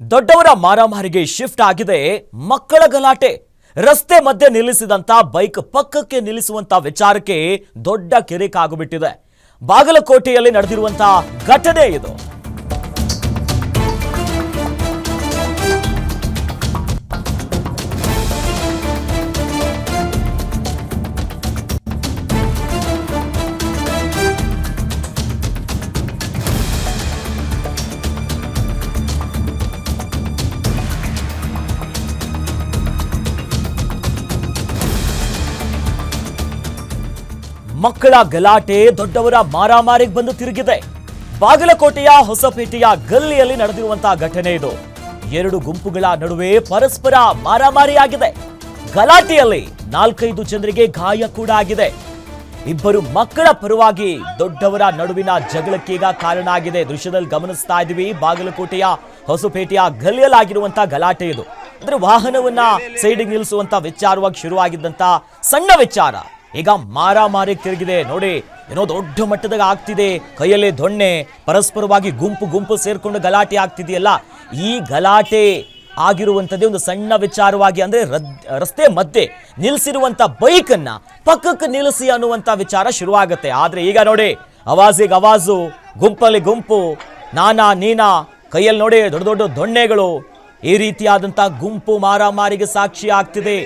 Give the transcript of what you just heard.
ದೊಡ್ಡವರ ಮಾರಾಮಾರಿಗೆ ಶಿಫ್ಟ್ ಆಗಿದೆ ಮಕ್ಕಳ ಗಲಾಟೆ. ರಸ್ತೆ ಮಧ್ಯೆ ನಿಲ್ಲಿಸಿದಂತ ಬೈಕ್ ಪಕ್ಕಕ್ಕೆ ನಿಲ್ಲಿಸುವಂತ ವಿಚಾರಕ್ಕೆ ದೊಡ್ಡ ಕಿರಿಕಾಗುಬಿಟ್ಟಿದೆ ಬಾಗಲಕೋಟೆಯಲ್ಲಿ ನಡೆದಿರುವಂತ ಘಟನೆ ಇದು. ಮಕ್ಕಳ ಗಲಾಟೆ ದೊಡ್ಡವರ ಮಾರಾಮಾರಿಗೆ ಬಂದು ತಿರುಗಿದೆ. ಬಾಗಲಕೋಟೆಯ ಹೊಸಪೇಟೆಯ ಗಲ್ಲಿಯಲ್ಲಿ ನಡೆದಿರುವಂತಹ ಘಟನೆ ಇದು. ಎರಡು ಗುಂಪುಗಳ ನಡುವೆ ಪರಸ್ಪರ ಮಾರಾಮಾರಿಯಾಗಿದೆ. ಗಲಾಟೆಯಲ್ಲಿ ನಾಲ್ಕೈದು ಜನರಿಗೆ ಗಾಯ ಕೂಡ ಆಗಿದೆ. ಇಬ್ಬರು ಮಕ್ಕಳ ಪರವಾಗಿ ದೊಡ್ಡವರ ನಡುವಿನ ಜಗಳಕ್ಕೀಗ ಕಾರಣ ಆಗಿದೆ. ದೃಶ್ಯದಲ್ಲಿ ಗಮನಿಸ್ತಾ ಇದೀವಿ ಬಾಗಲಕೋಟೆಯ ಹೊಸಪೇಟೆಯ ಗಲ್ಲಿಯಲ್ಲಾಗಿರುವಂತಹ ಗಲಾಟೆ ಇದು. ಅಂದ್ರೆ ವಾಹನವನ್ನ ಸೈಡಿಗೆ ನಿಲ್ಲಿಸುವಂತ ವಿಚಾರವಾಗಿ ಶುರುವಾಗಿದ್ದಂತ ಸಣ್ಣ ವಿಚಾರ. ಈಗ ಮಾರಾಮಾರಿ ತಿರುಗಿದೆ. ನೋಡಿ, ಏನೋ ದೊಡ್ಡ ಮಟ್ಟದಾಗ ಆಗ್ತಿದೆ. ಕೈಯಲ್ಲಿ ದೊಣ್ಣೆ, ಪರಸ್ಪರವಾಗಿ ಗುಂಪು ಗುಂಪು ಸೇರ್ಕೊಂಡು ಗಲಾಟೆ ಆಗ್ತಿದೆಯಲ್ಲ? ಈ ಗಲಾಟೆ ಆಗಿರುವಂಥದ್ದೇ ಒಂದು ಸಣ್ಣ ವಿಚಾರವಾಗಿ ಅಂದರೆ ರಸ್ತೆ ಮಧ್ಯೆ ನಿಲ್ಲಿಸಿರುವಂಥ ಬೈಕನ್ನು ಪಕ್ಕಕ್ಕೆ ನಿಲ್ಲಿಸಿ ಅನ್ನುವಂಥ ವಿಚಾರ ಶುರುವಾಗುತ್ತೆ. ಆದರೆ ಈಗ ನೋಡಿ, ಅವಾಜಿಗೆ ಅವಾಜು, ಗುಂಪಲ್ಲಿ ಗುಂಪು, ನಾನಾ ನೀನಾ, ಕೈಯಲ್ಲಿ ನೋಡಿ ದೊಡ್ಡ ದೊಡ್ಡ ದೊಣ್ಣೆಗಳು ಈ ರೀತಿಯಾದಂಥ ಗುಂಪು ಮಾರಾಮಾರಿಗೆ ಸಾಕ್ಷಿ ಆಗ್ತಿದೆ.